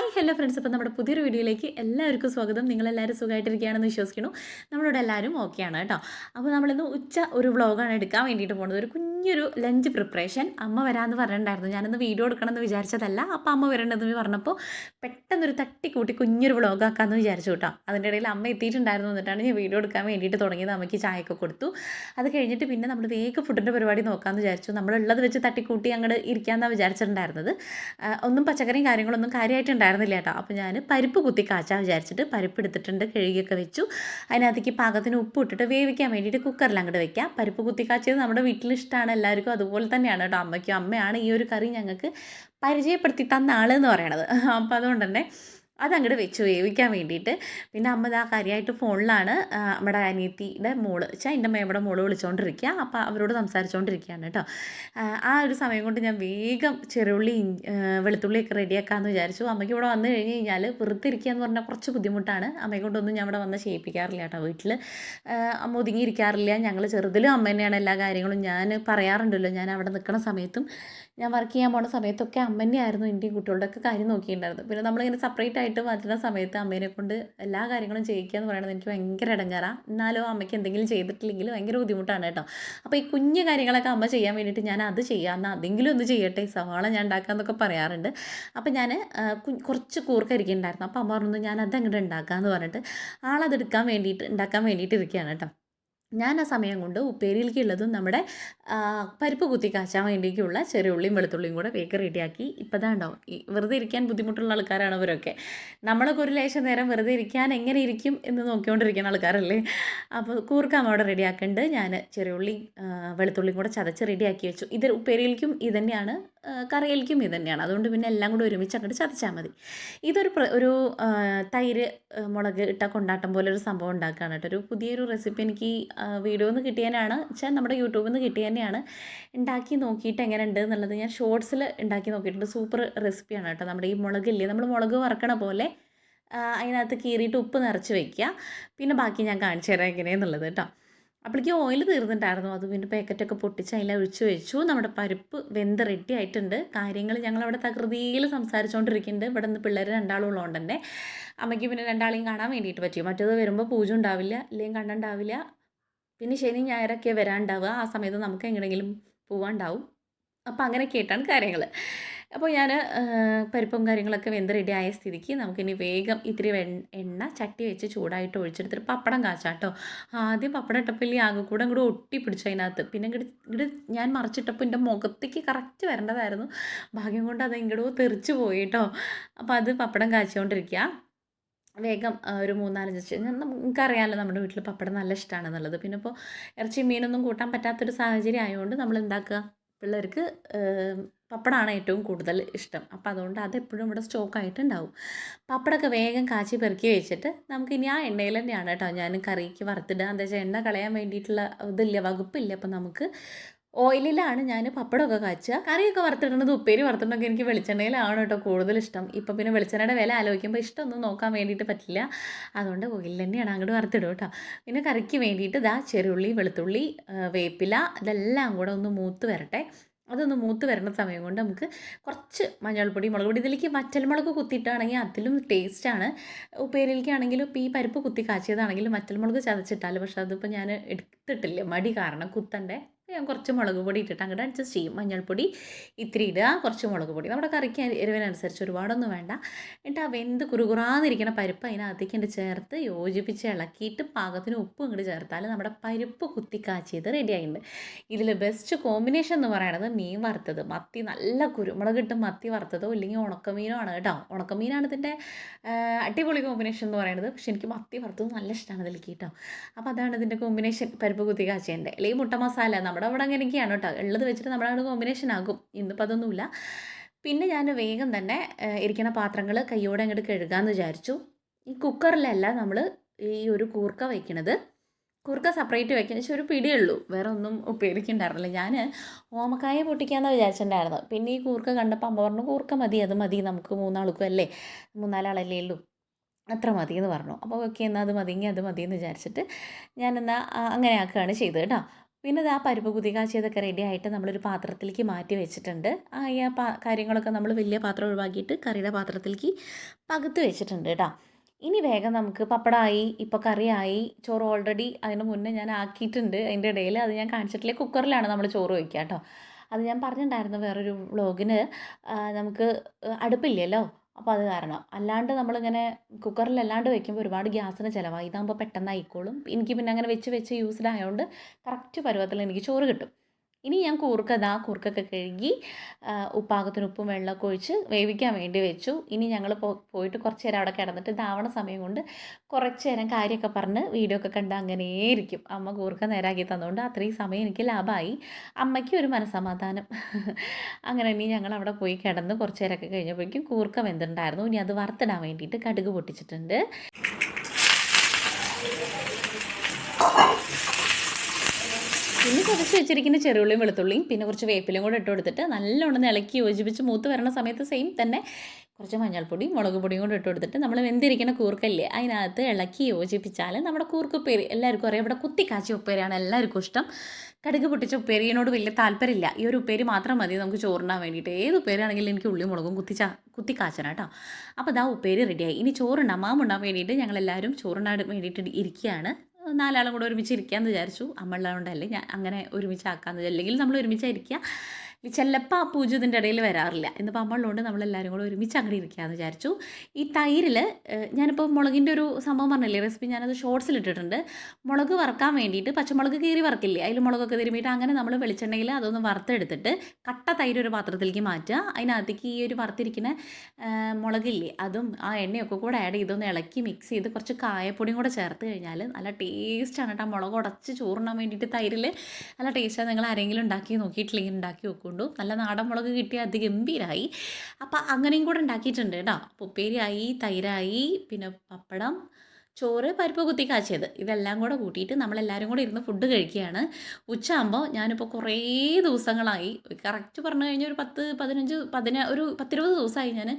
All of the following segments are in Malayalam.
ഹായ് ഹലോ ഫ്രണ്ട്സ് അപ്പോൾ നമ്മുടെ പുതിയൊരു വീഡിയോയിലേക്ക് എല്ലാവർക്കും സ്വാഗതം. നിങ്ങളെല്ലാവരും സുഖമായിട്ടിരിക്കുകയാണെന്ന് വിശ്വസിക്കുന്നു. നമ്മളിവിടെ എല്ലാവരും ഓക്കെയാണ് കേട്ടോ. അപ്പോൾ നമ്മളിന്ന് ഉച്ച ഒരു വ്ളോഗാണ് എടുക്കാൻ വേണ്ടിയിട്ട് പോകുന്നത്. ഒരു കുഞ്ഞൊരു ലഞ്ച് പ്രിപ്പറേഷൻ അമ്മ വരാമെന്ന് പറഞ്ഞിട്ടുണ്ടായിരുന്നു. ഞാനിന്ന് വീഡിയോ എടുക്കണമെന്ന് വിചാരിച്ചതല്ല. അപ്പോൾ അമ്മ വരേണ്ടതെന്ന് പറഞ്ഞപ്പോൾ പെട്ടെന്നൊരു തട്ടിക്കൂട്ടി കുഞ്ഞൊരു വ്ളോഗാക്കാമെന്ന് വിചാരിച്ചു കേട്ടോ. അതിന്റെ ഇടയിൽ അമ്മ എത്തിയിട്ടുണ്ടായിരുന്നു. എന്നിട്ടാണ് ഞാൻ വീഡിയോ എടുക്കാൻ വേണ്ടിയിട്ട് തുടങ്ങിയത്. അമ്മയ്ക്ക് ചായയൊക്കെ കൊടുത്തു. അത് കഴിഞ്ഞിട്ട് പിന്നെ നമ്മൾ വേഗം ഫുഡിന്റെ പരിപാടി നോക്കാമെന്ന് വിചാരിച്ചു. നമ്മളുള്ളത് വെച്ച് തട്ടിക്കൂട്ടി അങ്ങോട്ട് ഇരിക്കാമെന്നാണ് വിചാരിച്ചിട്ടുണ്ടായിരുന്നത്. ഒന്നും പച്ചക്കറിയും കാര്യങ്ങളൊന്നും കാര്യമായിട്ട് ഉണ്ടായിരുന്നില്ല കേട്ടോ. അപ്പോൾ ഞാൻ പരിപ്പ് കുത്തി കാച്ചാൻ വിചാരിച്ചിട്ട് പരിപ്പ് എടുത്തിട്ടുണ്ട് കഴുകിയൊക്കെ വെച്ചു. അതിനകത്തേക്ക് പാകത്തിന് ഉപ്പ് ഇട്ടിട്ട് വേവിക്കാൻ വേണ്ടിയിട്ട് കുക്കറിൽ അങ്ങോട്ട് വെക്കാം. പരിപ്പ് കുത്തി കാച്ചത് നമ്മുടെ വീട്ടിൽ ഇഷ്ടമാണ് എല്ലാവർക്കും അതുപോലെ തന്നെയാണ് കേട്ടോ. അമ്മയ്ക്കും അമ്മയാണ് ഈ ഒരു കറി ഞങ്ങൾക്ക് പരിചയപ്പെടുത്തി തന്ന ആൾ എന്ന് പറയണത്. അപ്പോൾ അതുകൊണ്ട് തന്നെ അതങ്ങോട്ട് വെച്ച് വേവിക്കാൻ വേണ്ടിയിട്ട് പിന്നെ അമ്മ ഇതാ കാര്യമായിട്ട് ഫോണിലാണ് നമ്മുടെ അനിയത്തിയുടെ മോൾ വെച്ചാൽ എന്റെ അമ്മയുടെ മോൾ വിളിച്ചുകൊണ്ടിരിക്കുക അപ്പോൾ അവരോട് സംസാരിച്ചുകൊണ്ടിരിക്കുകയാണ് കേട്ടോ ആ, ഒരു സമയം കൊണ്ട് ഞാൻ വേഗം ചെറുള്ളി വെളുത്തുള്ളിയൊക്കെ റെഡിയാക്കാമെന്ന് വിചാരിച്ചു. അമ്മയ്ക്ക് ഇവിടെ വന്നു കഴിഞ്ഞ് കഴിഞ്ഞാൽ വെറുതെ എന്ന് പറഞ്ഞാൽ കുറച്ച് ബുദ്ധിമുട്ടാണ്. അമ്മയെ കൊണ്ടൊന്നും ഞാൻ ഇവിടെ വന്ന് ചെയ്യിപ്പിക്കാറില്ല കേട്ടോ വീട്ടിൽ അമ്മ ഒതുങ്ങിയിരിക്കാറില്ല. ഞങ്ങൾ ചെറുതിലും അമ്മ തന്നെയാണ് എല്ലാ കാര്യങ്ങളും ഞാൻ പറയാറുണ്ടല്ലോ. ഞാൻ അവിടെ നിൽക്കുന്ന സമയത്തും ഞാൻ വർക്ക് ചെയ്യാൻ പോണ സമയത്തൊക്കെ അമ്മ എന്റെ എന്റെയും കുട്ടികളുടെ ഒക്കെ കാര്യം നോക്കിയിട്ടുണ്ടായിരുന്നു പിന്നെ നമ്മളിങ്ങനെ സെപ്പറേറ്റ് ആയിട്ട് വരുന്ന സമയത്ത് അമ്മേനെ കൊണ്ട് എല്ലാ കാര്യങ്ങളും ചെയ്യിക്കുക എന്ന് പറയുന്നത് എനിക്ക് ഭയങ്കര ഇടങ്ങാറാണ് എന്നാലോ അമ്മയ്ക്ക് എന്തെങ്കിലും ചെയ്തിട്ടില്ലെങ്കിൽ ഭയങ്കര ബുദ്ധിമുട്ടാണ് കേട്ടോ. അപ്പോൾ ഈ കുഞ്ഞു കാര്യങ്ങളൊക്കെ അമ്മ ചെയ്യാൻ വേണ്ടിയിട്ട് ഞാൻ അത് ചെയ്യാം. എന്നാൽ അതെങ്കിലും ഒന്ന് ചെയ്യട്ടെ സവാള ഞാൻ ഉണ്ടാക്കാമെന്നൊക്കെ പറയാറുണ്ട്. അപ്പോൾ ഞാൻ കുറച്ച് കൂർക്കരിക്കുന്നുണ്ടായിരുന്നു അപ്പോൾ അമ്മ പറഞ്ഞു ഞാൻ അത് അങ്ങോട്ട് ഉണ്ടാക്കാമെന്ന് പറഞ്ഞിട്ട് ആളതെടുക്കാൻ വേണ്ടിയിട്ട് ഉണ്ടാക്കാൻ വേണ്ടിയിട്ട് ഇരിക്കുകയാണ് കേട്ടോ. ഞാൻ ആ സമയം കൊണ്ട് ഉപ്പേരിയിലേക്കുള്ളതും നമ്മുടെ പരിപ്പ് കുത്തി കാച്ചാൻ വേണ്ടിയിട്ടുള്ള ചെറിയ ഉള്ളിയും വെളുത്തുള്ളിയും കൂടെ വേഗം റെഡിയാക്കി ഇപ്പം ഉണ്ടാവും വെറുതെ ഇരിക്കാൻ ബുദ്ധിമുട്ടുള്ള ആൾക്കാരാണ് അവരൊക്കെ? നമ്മളൊക്കെ ഒരു ലേശം നേരം വെറുതെ ഇരിക്കാൻ എങ്ങനെ ഇരിക്കും എന്ന് നോക്കിക്കൊണ്ടിരിക്കുന്ന ആൾക്കാരല്ലേ? അപ്പോൾ കൂർക്ക അവിടെ റെഡിയാക്കേണ്ടത് ഞാൻ ചെറിയ ഉള്ളി വെളുത്തുള്ളിയും കൂടെ ചതച്ച് റെഡിയാക്കി വെച്ചു. ഇത് ഉപ്പേരിയിലേക്കും ഇത് തന്നെയാണ് ആ, കറിയിലേക്കും ഇത് തന്നെയാണ്. അതുകൊണ്ട് പിന്നെ എല്ലാം കൂടി ഒരുമിച്ച് അങ്ങോട്ട് ചതച്ചാൽ മതി. ഇതൊരു ഒരു തൈര് മുളക് ഇട്ട കൊണ്ടാട്ടം പോലെ ഒരു സംഭവം ഉണ്ടാക്കുകയാണ് കേട്ടോ. ഒരു പുതിയൊരു റെസിപ്പി എനിക്ക് വീഡിയോയിൽ നിന്ന് കിട്ടിയതിനാണ് വെച്ചാൽ നമ്മുടെ യൂട്യൂബിൽ നിന്ന് കിട്ടിയ തന്നെയാണ് ഉണ്ടാക്കി നോക്കിയിട്ട് എങ്ങനെ ഉണ്ട് എന്നുള്ളത് ഞാൻ ഷോർട്സിൽ ഉണ്ടാക്കി നോക്കിയിട്ടുണ്ട്. സൂപ്പർ റെസിപ്പിയാണ് കേട്ടോ. നമ്മുടെ ഈ മുളകില്ലേ നമ്മൾ മുളക് വറക്കണ പോലെ അതിനകത്ത് കീറിയിട്ട് ഉപ്പ് നിറച്ച് വയ്ക്കുക പിന്നെ ബാക്കി ഞാൻ കാണിച്ചു തരാം എങ്ങനെയെന്നുള്ളത് കേട്ടോ. അപ്പോഴേക്കും ഓയിൽ തീർന്നിട്ടായിരുന്നു. അത് പിന്നെ പാക്കറ്റൊക്കെ പൊട്ടിച്ച് അതിൽ ഒഴിച്ച് വെച്ചു. നമ്മുടെ പരിപ്പ് വെന്ത് റെഡി ആയിട്ടുണ്ട്. കാര്യങ്ങൾ ഞങ്ങളവിടെ തകൃതിയിൽ സംസാരിച്ചുകൊണ്ടിരിക്കുന്നുണ്ട് ഇവിടെ നിന്ന് പിള്ളേർ രണ്ടാളും ഉള്ളതുകൊണ്ട് തന്നെ. അമ്മയ്ക്ക് പിന്നെ രണ്ടാളെയും കാണാൻ വേണ്ടിയിട്ട് പറ്റും. മറ്റേത് വരുമ്പോൾ പൂജ ഉണ്ടാവില്ല അല്ലെങ്കിൽ കണ്ണുണ്ടാവില്ല. പിന്നെ ശനി ഞായറൊക്കെ വരാനുണ്ടാവുക. ആ സമയത്ത് നമുക്ക് എങ്ങനെയെങ്കിലും പോവാണ്ടാവും അപ്പോൾ അങ്ങനെ കേട്ടാണ് കാര്യങ്ങൾ അപ്പോൾ ഞാൻ പരിപ്പും കാര്യങ്ങളൊക്കെ വെന്ത് റെഡി ആയ സ്ഥിതിക്ക് നമുക്കിനി വേഗം ഇത്തിരി എണ്ണ ചട്ടി വെച്ച് ചൂടായിട്ട് ഒഴിച്ചെടുത്തിട്ട് പപ്പടം കാച്ചാട്ടോ. ആദ്യം പപ്പടം ഇട്ടപ്പോൾ ഇല്ലേ ആകെ കൂടെ ഒട്ടി പിടിച്ചു അതിനകത്ത്. പിന്നെ ഇങ്ങോട്ട് ഇങ്ങോട്ട് ഞാൻ മറിച്ചിട്ടപ്പോൾ എന്റെ മുഖത്തേക്ക് കറക്റ്റ് വരേണ്ടതായിരുന്നു. ഭാഗ്യം കൊണ്ട് അത് ഇങ്ങോട്ട് തെറിച്ച് പോയി കേട്ടോ അപ്പോൾ അത് പപ്പടം കാച്ചുകൊണ്ടിരിക്കുക വേഗം ഒരു മൂന്നാലഞ്ച് നമുക്കറിയാമല്ലോ നമ്മുടെ വീട്ടിൽ പപ്പടം നല്ല ഇഷ്ടമാണെന്നുള്ളത് പിന്നെ ഇപ്പോൾ ഇറച്ചി മീനൊന്നും കൂട്ടാൻ പറ്റാത്തൊരു സാഹചര്യം ആയതുകൊണ്ട് നമ്മൾ എന്താക്കുക പിള്ളേർക്ക് പപ്പടമാണ് ഏറ്റവും കൂടുതൽ ഇഷ്ടം. അപ്പോൾ അതുകൊണ്ട് അതെപ്പോഴും ഇവിടെ സ്റ്റോക്കായിട്ട് ഉണ്ടാവും പപ്പടമൊക്കെ വേഗം കാച്ചി പെറുക്കി വെച്ചിട്ട് നമുക്ക് ഇനി ആ എണ്ണയിൽ തന്നെയാണ് കേട്ടോ ഞാൻ കറിക്ക് വറുത്തിടുക. എന്താ വെച്ചാൽ എണ്ണ കളയാൻ വേണ്ടിയിട്ടുള്ള ഇതില്ല വകുപ്പില്ല. അപ്പോൾ നമുക്ക് ഓയിലിലാണ് ഞാൻ പപ്പടമൊക്കെ കാച്ചുക. കറിയൊക്കെ വറുത്തിടുന്നത് ഉപ്പേരി വറുത്തിടണമൊക്കെ എനിക്ക് വെളിച്ചെണ്ണയിലാണ് കേട്ടോ കൂടുതൽ ഇഷ്ടം ഇപ്പം പിന്നെ വെളിച്ചെണ്ണയുടെ വില ആലോചിക്കുമ്പോൾ ഇഷ്ടമൊന്നും നോക്കാൻ വേണ്ടിയിട്ട് പറ്റില്ല. അതുകൊണ്ട് ഓയിൽ തന്നെയാണ് അങ്ങോട്ട് വറുത്തിടും കേട്ടോ. പിന്നെ കറിക്ക് വേണ്ടിയിട്ട് ഇതാ ചെറുള്ളി വെളുത്തുള്ളി വേപ്പില ഇതെല്ലാം കൂടെ ഒന്ന് മൂത്ത് വരട്ടെ. അതൊന്ന് മൂത്ത് വരുന്ന സമയം കൊണ്ട് നമുക്ക് കുറച്ച് മഞ്ഞൾപ്പൊടി മുളക് പൊടി. ഇതിലേക്ക് വറ്റൽമുളക് കുത്തിയിട്ടാണെങ്കിൽ അതിലും ടേസ്റ്റാണ്. ഉപ്പേരിയിലേക്കാണെങ്കിലും ഇപ്പോൾ ഈ പരിപ്പ് കുത്തി കാച്ചിയതാണെങ്കിലും വറ്റൽമുളക് ചതച്ചിട്ടാൽ പക്ഷെ അതിപ്പോൾ ഞാൻ എടുത്തിട്ടില്ല. മടി കാരണം കുത്തണ്ടേ. ഞാൻ കുറച്ച് മുളക് പൊടി ഇട്ടിട്ട് അങ്ങോട്ട് അഡ്ജസ്റ്റ് ചെയ്യും. മഞ്ഞൾപ്പൊടി ഇത്തിരി ഇടുക കുറച്ച് മുളക് പൊടി. നമ്മുടെ കറിക്ക് എരിവിനനുസരിച്ച് ഒരുപാടൊന്നും വേണ്ട. എന്നിട്ട് ആ വെന്ത് കുറുകുറാന്നിരിക്കുന്ന പരിപ്പ് അതിനകത്തേക്ക് ഇങ്ങോട്ട് ചേർത്ത് യോജിപ്പിച്ച് ഇളക്കിയിട്ട് പാകത്തിന് ഉപ്പ് ഇങ്ങോട്ട് ചേർത്താൽ നമ്മുടെ പരിപ്പ് കുത്തി കാച്ചിയത് റെഡി ആയിട്ടുണ്ട്. ഇതിൽ ബെസ്റ്റ് കോമ്പിനേഷൻ എന്ന് പറയുന്നത് മീൻ വറുത്തത്. മത്തി നല്ല കുരുമുളക് ഇട്ട് മത്തി വറുത്തതോ ഇല്ലെങ്കിൽ ഉണക്കമീനോ ആണ് കേട്ടോ. ഉണക്കമീനാണ് ഇതിന്റെ അടിപൊളി കോമ്പിനേഷൻ എന്ന് പറയുന്നത് പക്ഷെ എനിക്ക് മത്തി വറുത്തത് നല്ല ഇഷ്ടമാണ് ഇതിലേക്ക് കേട്ടോ. അപ്പോൾ അതാണ് ഇതിന്റെ കോമ്പിനേഷൻ പരിപ്പ് കുത്തി കാച്ചേന്റെ അല്ലെങ്കിൽ മുട്ട മസാല. നമ്മുടെ അവിടെ അങ്ങനെയൊക്കെയാണ് കേട്ടോ. ഉള്ളത് വെച്ചിട്ട് നമ്മുടെ അവിടെ കോമ്പിനേഷൻ ആകും. ഇന്നിപ്പോൾ അതൊന്നുമില്ല. പിന്നെ ഞാൻ വേഗം തന്നെ ഇരിക്കുന്ന പാത്രങ്ങൾ കൈയോടെ അങ്ങോട്ട് കഴുകാമെന്ന് വിചാരിച്ചു. ഈ കുക്കറിലല്ല നമ്മൾ ഈ ഒരു കൂർക്ക വയ്ക്കണത് കൂർക്ക സെപ്പറേറ്റ് വെക്കുന്ന വെച്ചാൽ ഒരു പിടിയേ ഉള്ളൂ വേറെ ഒന്നും ഉപയോഗിക്കുന്നുണ്ടായിരുന്നില്ല ഞാൻ ഓമക്കായ പൊട്ടിക്കാമെന്ന് വിചാരിച്ചിട്ടുണ്ടായിരുന്നു. പിന്നെ ഈ കൂർക്ക കണ്ടപ്പോൾ അമ്മ പറഞ്ഞു കൂർക്ക മതി അത് മതി. നമുക്ക് മൂന്നാൾക്കും അല്ലേ? മൂന്നാലാളല്ലേ ഉള്ളൂ. അത്ര മതി എന്ന് പറഞ്ഞു. അപ്പോൾ ഓക്കെ എന്നാൽ അത് മതിയെങ്കിൽ അത് മതി എന്ന് വിചാരിച്ചിട്ട് ഞാനെന്നാൽ അങ്ങനെ ആക്കുകയാണ് ചെയ്തത് കേട്ടോ. പിന്നെ ആ പരിപ്പ് കുതി കാച്ചിയതൊക്കെ റെഡി ആയിട്ട് നമ്മളൊരു പാത്രത്തിലേക്ക് മാറ്റി വെച്ചിട്ടുണ്ട്. ആ ഈ പാ കാര്യങ്ങളൊക്കെ നമ്മൾ വലിയ പാത്രം ഒഴിവാക്കിയിട്ട് കറിയുടെ പാത്രത്തിലേക്ക് പകുത്ത് വെച്ചിട്ടുണ്ട് കേട്ടോ. ഇനി വേഗം നമുക്ക് പപ്പടമായി ഇപ്പോൾ കറിയായി ചോറ് ഓൾറെഡി അതിന് മുന്നേ ഞാൻ ആക്കിയിട്ടുണ്ട്. അതിന്റെ ഇടയിൽ അത് ഞാൻ കാണിച്ചിട്ടില്ല കുക്കറിലാണ് നമ്മൾ ചോറ് വയ്ക്കുക കേട്ടോ. അത് ഞാൻ പറഞ്ഞിട്ടുണ്ടായിരുന്നു വേറൊരു വ്ളോഗിന് നമുക്ക് അടുപ്പില്ലല്ലോ. അപ്പോൾ അത് കാരണം. അല്ലാണ്ട് നമ്മളിങ്ങനെ കുക്കറിൽ അല്ലാണ്ട് വെക്കുമ്പോൾ ഒരുപാട് ഗ്യാസിന് ചിലവാണ് ഇതാകുമ്പോൾ പെട്ടെന്ന് ആയിക്കോളും എനിക്ക് പിന്നെ അങ്ങനെ വെച്ച് വെച്ച് യൂസ്ഡ് ആയതുകൊണ്ട് കറക്റ്റ് പരുവത്തിൽ എനിക്ക് ചോറ് കിട്ടും. ഇനി ഞാൻ കൂർക്ക ദാ കൂർക്കൊക്കെ കഴുകി ഉപ്പാകത്തിന് ഉപ്പും വെള്ളമൊക്കെ ഒഴിച്ച് വേവിക്കാൻ വേണ്ടി വെച്ചു. ഇനി ഞങ്ങൾ പോയിട്ട് കുറച്ച് നേരം അവിടെ കിടന്നിട്ട് ഇതാവണ സമയം കൊണ്ട് കുറച്ച് നേരം കാര്യമൊക്കെ പറഞ്ഞ് വീഡിയോ ഒക്കെ കണ്ട് അങ്ങനെ ഇരിക്കും. അമ്മ കൂർക്ക നേരാക്കി തന്നുകൊണ്ട് അത്രയും സമയം എനിക്ക് ലാഭമായി. അമ്മയ്ക്ക് ഒരു മനസ്സമാധാനം. അങ്ങനെ ഇനി ഞങ്ങൾ അവിടെ പോയി കിടന്ന് കുറച്ച് നേരമൊക്കെ കഴിഞ്ഞപ്പോഴേക്കും കൂർക്ക വെന്തിട്ടുണ്ടായിരുന്നു ഇനി അത് വറുത്തിടാൻ വേണ്ടിയിട്ട് കടുക് പൊട്ടിച്ചിട്ടുണ്ട്. പിന്നെ ചതച്ച് വെച്ചിരിക്കുന്ന ചെറുള്ളിയും വെളുത്തുള്ളിയും പിന്നെ കുറച്ച് വേപ്പിലും കൂടെ ഇട്ട് കൊടുത്തിട്ട് നല്ലോണം ഇളക്കി യോജിപ്പിച്ച് മൂത്ത് വരണ സമയത്ത് സെയിം തന്നെ കുറച്ച് മഞ്ഞൾപ്പൊടിയും മുളക് പൊടിയും കൂടെ ഇട്ട് കൊടുത്തിട്ട് നമ്മൾ വെന്തിരിക്കുന്ന കൂർക്കല്ലേ അതിനകത്ത് ഇളക്കി യോജിപ്പിച്ചാൽ നമ്മുടെ കൂർക്കുപ്പേരി എല്ലാവർക്കും അറിയാം ഇവിടെ കുത്തിക്കാച്ചി ഉപ്പേരിയാണ് എല്ലാവർക്കും ഇഷ്ടം. കടുക് പൊട്ടിച്ച ഉപ്പേരിയോട് വലിയ താല്പര്യമില്ല. ഈ ഒരു ഉപ്പേരി മാത്രം മതി നമുക്ക് ചോറിനാൻ വേണ്ടിയിട്ട്. ഏത് ഉപ്പേരിയാണെങ്കിലും എനിക്ക് ഉള്ളി മുളകും കുത്തിച്ചാ കുത്തിക്കാച്ചണം കേട്ടോ. അപ്പോൾ ഇതാ ഉപ്പേരി റെഡിയായി ഇനി ചോറുണ്ടാ മാമുണ്ടാൻ വേണ്ടിയിട്ട് ഞങ്ങളെല്ലാവരും ചോറുണ്ടാൻ വേണ്ടിയിട്ട് ഇരിക്കുകയാണ്. നാലാളും കൂടെ ഒരുമിച്ച് ഇരിക്കാമെന്ന് വിചാരിച്ചു അമ്മ ഉള്ളതുകൊണ്ടല്ലേ ഞാൻ അങ്ങനെ ഒരുമിച്ച് ആക്കാമെന്ന്. അല്ലെങ്കിൽ നമ്മൾ ഒരുമിച്ചായിരിക്കുക ചിലപ്പോൾ ആ പൂജ ഇതിന്റെ ഇടയിൽ വരാറില്ല. ഇന്നിപ്പോൾ അമ്മ ഉള്ളതുകൊണ്ട് നമ്മളെല്ലാവരും കൂടെ ഒരുമിച്ച് അങ്ങനെ ഇരിക്കാമെന്ന് വിചാരിച്ചു. ഈ തൈരിൽ ഞാനിപ്പോൾ മുളകിന്റെ ഒരു സംഭവം പറഞ്ഞില്ലേ റെസിപ്പി ഞാനത് ഷോർട്സിൽ ഇട്ടിട്ടുണ്ട്. മുളക് വറക്കാൻ വേണ്ടിയിട്ട് പച്ചമുളക് കീറി വറക്കില്ലേ? അതിൽ മുളകൊക്കെ തിരുമ്പിയിട്ട് അങ്ങനെ നമ്മൾ വെളിച്ചെണ്ണയിൽ അതൊന്ന് വറുത്തെടുത്തിട്ട് കട്ട തൈര് ഒരു പാത്രത്തിലേക്ക് മാറ്റുക. അതിനകത്തേക്ക് ഈ ഒരു വറുത്തിരിക്കുന്ന മുളകില്ലേ അതും ആ എണ്ണയൊക്കെ കൂടെ ആഡ് ചെയ്തൊന്ന് ഇളക്കി മിക്സ് ചെയ്ത് കുറച്ച് കായപ്പൊടിയും കൂടെ ചേർത്ത് കഴിഞ്ഞാൽ നല്ല ടേസ്റ്റാണ് കേട്ടോ മുളക് ഉടച്ച് ചോറിനാൻ വേണ്ടിയിട്ട് തൈരിൽ നല്ല ടേസ്റ്റാണ് നിങ്ങൾ ആരെങ്കിലും ഉണ്ടാക്കി നോക്കിയിട്ടില്ലെങ്കിൽ ഉണ്ടാക്കി വെക്കൊണ്ടു നല്ല നാടൻ മുളക് കിട്ടിയ അതിഗംഭീരായി അപ്പം അങ്ങനെയും കൂടെ ഉണ്ടാക്കിയിട്ടുണ്ട് കേട്ടോ. അപ്പോൾ ഉപ്പേരിയായി തൈരായി പിന്നെ പപ്പടം ചോറ് പരിപ്പ് കുത്തി കാച്ചിയത്. ഇതെല്ലാം കൂടെ കൂട്ടിയിട്ട് നമ്മളെല്ലാവരും കൂടെ ഇരുന്ന് ഫുഡ് കഴിക്കുകയാണ്. ഉച്ചയാകുമ്പോൾ ഞാനിപ്പോൾ കുറേ ദിവസങ്ങളായി. കറക്റ്റ് പറഞ്ഞു കഴിഞ്ഞാൽ ഒരു പത്ത് പതിനഞ്ച് പതിന ഒരു പത്തിരുപത് ദിവസമായി ഞാൻ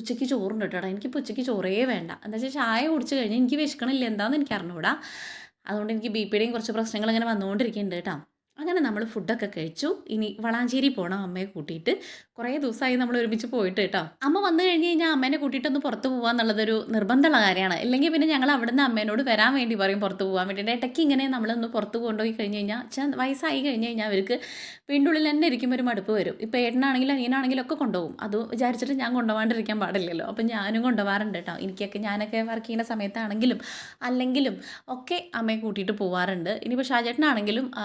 ഉച്ചയ്ക്ക് ചോറുണ്ട് കേട്ടോ. എനിക്കിപ്പോൾ ഉച്ചയ്ക്ക് ചോറേ വേണ്ട. എന്താ വെച്ചാൽ ചായ കുടിച്ച് കഴിഞ്ഞാൽ എനിക്ക് വിശക്കണില്ല. എന്താണെന്ന് എനിക്ക് അറിഞ്ഞുകൂടാ. അതുകൊണ്ട് എനിക്ക് ബി പിയുടെയും കുറച്ച് പ്രശ്നങ്ങൾ ഇങ്ങനെ വന്നുകൊണ്ടിരിക്കുന്നുണ്ട് കേട്ടോ. അങ്ങനെ നമ്മൾ ഫുഡൊക്കെ കഴിച്ചു. ഇനി വളാഞ്ചേരി പോകണം അമ്മയെ കൂട്ടിയിട്ട്. കുറേ ദിവസമായി നമ്മൾ ഒരുമിച്ച് പോയിട്ട് കേട്ടോ. അമ്മ വന്നു കഴിഞ്ഞ് കഴിഞ്ഞാൽ അമ്മേനെ കൂട്ടിയിട്ടൊന്ന് പുറത്ത് പോകുക എന്നുള്ളതൊരു നിർബന്ധമുള്ള കാര്യമാണ്. ഇല്ലെങ്കിൽ പിന്നെ ഞങ്ങൾ അവിടുന്ന് അമ്മേനോട് വരാൻ വേണ്ടി പറയും പുറത്ത് പോകാൻ വേണ്ടിയിട്ട് ഇടയ്ക്ക് ഇങ്ങനെ നമ്മളൊന്ന് പുറത്ത് കൊണ്ടുപോയി കഴിഞ്ഞ് കഴിഞ്ഞാൽ വെച്ചാൽ വയസ്സായി കഴിഞ്ഞ് കഴിഞ്ഞാൽ അവർക്ക് വീണ്ടും ഉള്ളിൽ തന്നെ ഇരിക്കുമ്പോൾ ഒരു മടുപ്പ് വരും. ഇപ്പോൾ ഏട്ടനാണെങ്കിലും അനിയനാണെങ്കിലും ഒക്കെ കൊണ്ടുപോകും. അത് വിചാരിച്ചിട്ട് ഞാൻ കൊണ്ടുപോകാണ്ടിരിക്കാൻ പാടില്ലല്ലോ. അപ്പം ഞാനും കൊണ്ടുപോകാറുണ്ട് കേട്ടോ. എനിക്കൊക്കെ ഞാനൊക്കെ വർക്ക് ചെയ്യുന്ന സമയത്താണെങ്കിലും അല്ലെങ്കിലും ഒക്കെ അമ്മയെ കൂട്ടിയിട്ട് പോവാറുണ്ട്. ഇനിയിപ്പോൾ ഷാജേട്ടനാണെങ്കിലും ആ,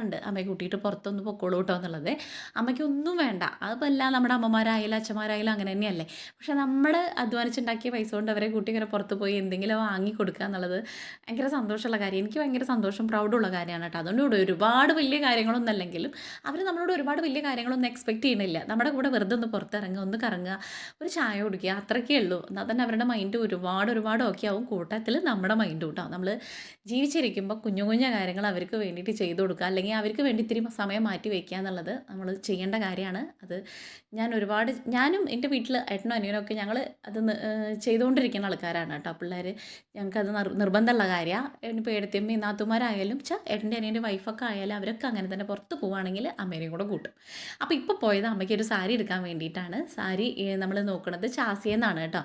പറയാറുണ്ട് അമ്മയെ കൂട്ടിയിട്ട് പുറത്തൊന്ന് പൊക്കോളൂ കേട്ടോ എന്നുള്ളത്. അമ്മയ്ക്കൊന്നും വേണ്ട. അതിപ്പോൾ എല്ലാം നമ്മുടെ അമ്മമാരായാലും അച്ഛന്മാരായാലും അങ്ങനെ തന്നെയല്ലേ. പക്ഷെ നമ്മൾ അധ്വാനിച്ചുണ്ടാക്കിയ പൈസ കൊണ്ട് അവരെ കൂട്ടി ഇങ്ങനെ പുറത്ത് പോയി എന്തെങ്കിലും വാങ്ങി കൊടുക്കുക എന്നുള്ളത് ഭയങ്കര സന്തോഷമുള്ള കാര്യം. എനിക്ക് ഭയങ്കര സന്തോഷം പ്രൗഡുള്ള കാര്യമാണ് കേട്ടോ. അതുകൊണ്ട് ഇവിടെ ഒരുപാട് വലിയ കാര്യങ്ങളൊന്നും അല്ലെങ്കിലും അവർ നമ്മളോട് ഒരുപാട് വലിയ കാര്യങ്ങളൊന്നും എക്സ്പെക്റ്റ് ചെയ്യണില്ല നമ്മുടെ കൂടെ വെറുതെ ഒന്ന് പുറത്തിറങ്ങുക ഒന്ന് കറങ്ങുക ഒരു ചായ കുടിക്കുക അത്രയ്ക്കേ ഉള്ളൂ. എന്നാൽ തന്നെ അവരുടെ മൈൻഡ് ഒരുപാട് ഒരുപാട് ഓക്കെ ആവും. കൂട്ടത്തിൽ നമ്മുടെ മൈൻഡ് കൂട്ടാവും നമ്മൾ ജീവിച്ചിരിക്കുമ്പോൾ കുഞ്ഞു കുഞ്ഞു കാര്യങ്ങൾ അവർക്ക് വേണ്ടിയിട്ട് ചെയ്തു കൊടുക്കുക. അല്ലെങ്കിൽ അവർക്ക് വേണ്ടി ഇത്തിരി സമയം മാറ്റി വയ്ക്കുക എന്നുള്ളത് നമ്മൾ ചെയ്യേണ്ട കാര്യമാണ്. അത് ഞാൻ ഒരുപാട് ഞാനും എന്റെ വീട്ടിൽ ഏട്ടനും അനിയനും ഒക്കെ ഞങ്ങൾ അത് ചെയ്തുകൊണ്ടിരിക്കുന്ന ആൾക്കാരാണ് കേട്ടോ. പിള്ളേർ ഞങ്ങൾക്കത് നിർ നിർബന്ധമുള്ള കാര്യമാണ്. ഇനിയിപ്പോൾ ഏടത്തിയമ്മയും നാത്തുമാരായാലും ചാ ഏട്ടന്റെ അനിയന്റെ വൈഫൊക്കെ ആയാലും അവരൊക്കെ അങ്ങനെ തന്നെ പുറത്ത് പോവുകയാണെങ്കിൽ അമ്മേനെയും കൂടെ കൂട്ടും. അപ്പോൾ ഇപ്പോൾ പോയത് അമ്മയ്ക്ക് ഒരു സാരി എടുക്കാൻ വേണ്ടിയിട്ടാണ്. സാരി നമ്മൾ നോക്കുന്നത് ചാസിയെന്നാണ് കേട്ടോ.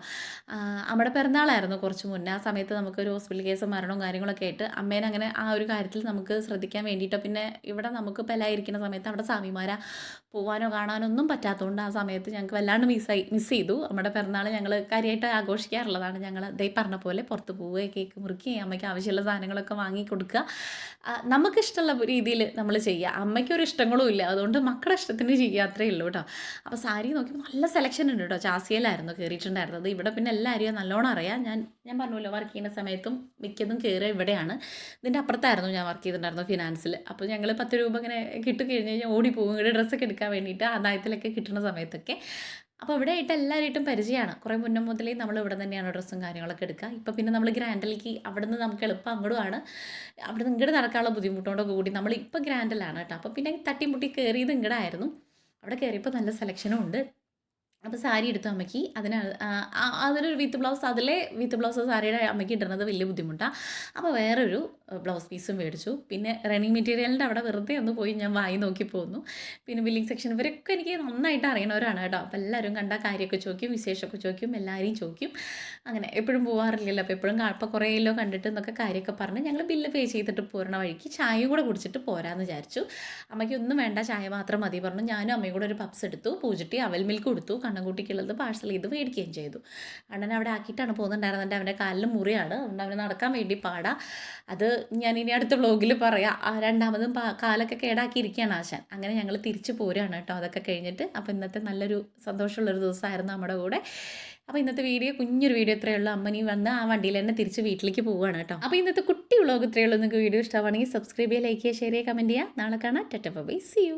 അമ്മയുടെ പിറന്നാളായിരുന്നു കുറച്ച് മുന്നേ. ആ സമയത്ത് നമുക്കൊരു ഹോസ്പിറ്റൽ കേസ് മരണവും കാര്യങ്ങളൊക്കെ ആയിട്ട് അമ്മേനെ അങ്ങനെ ആ ഒരു കാര്യത്തിൽ നമുക്ക് ശ്രദ്ധിക്കാൻ വേണ്ടിയിട്ടോ പിന്നെ ഇവിടെ നമുക്ക് പെലായിരിക്കുന്ന സമയത്ത് അവിടെ സ്വാമിമാരെ പോകാനോ കാണാനോ ഒന്നും പറ്റാത്തതുകൊണ്ട് ആ സമയത്ത് ഞങ്ങൾക്ക് വല്ലാണ്ട് മിസ്സായി മിസ് ചെയ്തു. നമ്മുടെ പിറന്നാൾ ഞങ്ങൾ കാര്യമായിട്ട് ആഘോഷിക്കാറുള്ളതാണ്. ഞങ്ങൾ ദൈ പറഞ്ഞ പോലെ പുറത്ത് പോവുകയും കേക്ക് മുറിക്കുകയും അമ്മയ്ക്ക് ആവശ്യമുള്ള സാധനങ്ങളൊക്കെ വാങ്ങി കൊടുക്കുക. നമുക്ക് നമുക്കിഷ്ടമുള്ള രീതിയിൽ നമ്മൾ ചെയ്യുക. അമ്മയ്ക്കൊരു ഇഷ്ടങ്ങളും ഇല്ല. അതുകൊണ്ട് മക്കളുടെ ഇഷ്ടത്തിന് ചെയ്യുക അത്രയേ ഉള്ളൂ കേട്ടോ. അപ്പോൾ സാരി നോക്കിയപ്പോൾ നല്ല സെലക്ഷൻ ഉണ്ട് കേട്ടോ. ചാസിയയിലായിരുന്നു കയറിയിട്ടുണ്ടായിരുന്നത് ഇവിടെ പിന്നെ എല്ലാവരെയും നല്ലോണം അറിയാം. ഞാൻ ഞാൻ പറഞ്ഞല്ലോ വർക്ക് ചെയ്യുന്ന സമയത്തും മിക്കതും കയറുക ഇവിടെയാണ്. ഇതിന്റെ അപ്പുറത്തായിരുന്നു ഞാൻ വർക്ക് ചെയ്തിട്ടുണ്ടായിരുന്നു ഫിനാൻസിൽ അപ്പോൾ ഞങ്ങൾ പത്ത് രൂപ ഇങ്ങനെ കിട്ടി കഴിഞ്ഞ് കഴിഞ്ഞാൽ ഓടിപ്പോകും ഇവിടെ ഡ്രസ്സൊക്കെ എടുക്കാൻ വേണ്ടിയിട്ട് ആദായത്തിലൊക്കെ കിട്ടുന്ന സമയത്തൊക്കെ. അപ്പോൾ ഇവിടെ ആയിട്ട് എല്ലാവരായിട്ടും പരിചയമാണ്. കുറേ മുന്നേ മുതലേ നമ്മൾ ഇവിടെ തന്നെയാണ് ഡ്രസ്സും കാര്യങ്ങളൊക്കെ എടുക്കുക. ഇപ്പോൾ പിന്നെ നമ്മൾ ഗ്രാൻഡിലേക്ക് അവിടെ നിന്ന് നമുക്ക് എളുപ്പം അങ്ങോട്ടുമാണ്. അവിടെ നിന്ന് ഇങ്ങോട്ട് നടക്കാനുള്ള ബുദ്ധിമുട്ടോടൊക്കെ കൂടി നമ്മൾ ഇപ്പോൾ ഗ്രാൻഡലാണ് കേട്ടോ. അപ്പോൾ പിന്നെ തട്ടിമുട്ടി കയറിയത് ഇങ്ങടായിരുന്നു. അവിടെ കയറിയപ്പോൾ നല്ല സെലക്ഷനും ഉണ്ട്. അപ്പോൾ സാരി എടുത്തു അമ്മയ്ക്ക് അതിന് അതിലൊരു വിത്ത് ബ്ലൗസ് അതിലെ വിത്ത് ബ്ലൗസ് സാരിയുടെ അമ്മയ്ക്ക് ഇടുന്നത് വലിയ ബുദ്ധിമുട്ടാണ് അപ്പോൾ വേറൊരു ബ്ലൗസ് പീസും മേടിച്ചു. പിന്നെ റണ്ണിങ് മെറ്റീരിയലിന്റെ അവിടെ വെറുതെ ഒന്ന് പോയി ഞാൻ വായി നോക്കി പോന്നു. പിന്നെ ബില്ലിംഗ് സെക്ഷൻ ഇവരൊക്കെ എനിക്ക് നന്നായിട്ട് അറിയണവരാണ് കേട്ടോ. അപ്പോൾ എല്ലാവരും കണ്ട കാര്യമൊക്കെ ചോദിക്കും വിശേഷമൊക്കെ ചോദിക്കും എല്ലാവരെയും ചോദിക്കും. അങ്ങനെ എപ്പോഴും പോകാറില്ലല്ലോ അപ്പോൾ എപ്പോഴും ഇപ്പോൾ കുറേയല്ലോ കണ്ടിട്ട് എന്നൊക്കെ കാര്യമൊക്കെ പറഞ്ഞ് ഞങ്ങൾ ബില്ല് പേ ചെയ്തിട്ട് പോരണ വഴിക്ക് ചായയും കൂടെ കുടിച്ചിട്ട് പോരാമെന്ന് വിചാരിച്ചു. അമ്മയ്ക്ക് ഒന്നും വേണ്ട ചായ മാത്രം മതി പറഞ്ഞു. ഞാനും അമ്മയും കൂടെ ഒരു പപ്സ് എടുത്തു പൂജിട്ടി അവൽ മിൽക്ക് കൊടുത്തു കണ്ണൻകുട്ടിക്കുള്ളത് പാഴ്സൽ ചെയ്ത് മേടിക്കുകയും ചെയ്തു. അണ്ണൻ അവിടെ ആക്കിയിട്ടാണ് പോകുന്നുണ്ടായിരുന്നത്. അവന്റെ കാലിൽ മുറിയാണ്. അതുകൊണ്ട് അവന് നടക്കാൻ വേണ്ടി പാടാ. അത് ഞാൻ ഇനി അടുത്ത വ്ളോഗിൽ പറയാം. രണ്ടാമതും കാലൊക്കെ കേടാക്കിയിരിക്കുകയാണ് ആശാൻ. അങ്ങനെ ഞങ്ങൾ തിരിച്ചു പോരുകയാണ് കേട്ടോ. അതൊക്കെ കഴിഞ്ഞിട്ട്. അപ്പോൾ ഇന്നത്തെ നല്ലൊരു സന്തോഷമുള്ളൊരു ദിവസമായിരുന്നു നമ്മുടെ കൂടെ. അപ്പോൾ ഇന്നത്തെ വീഡിയോ കുഞ്ഞൊരു വീഡിയോ ഇത്രയേ ഉള്ളൂ. അമ്മനി വന്ന് ആ വണ്ടിയിൽ തന്നെ തിരിച്ച് വീട്ടിലേക്ക് പോവുകയാണ് കേട്ടോ. അപ്പോൾ ഇന്നത്തെ കുട്ടി വ്ളോഗ് ഇത്രയേ ഉള്ളൂ. നിങ്ങൾക്ക് വീഡിയോ ഇഷ്ടമാണെങ്കിൽ സബ്സ്ക്രൈബ് ചെയ്യുക ലൈക്ക് ചെയ്യുക ഷെയർ ചെയ്യുക കമന്റ് ചെയ്യുക. നാളെ കാണാം. ടെറ്റ ബൈ സി യു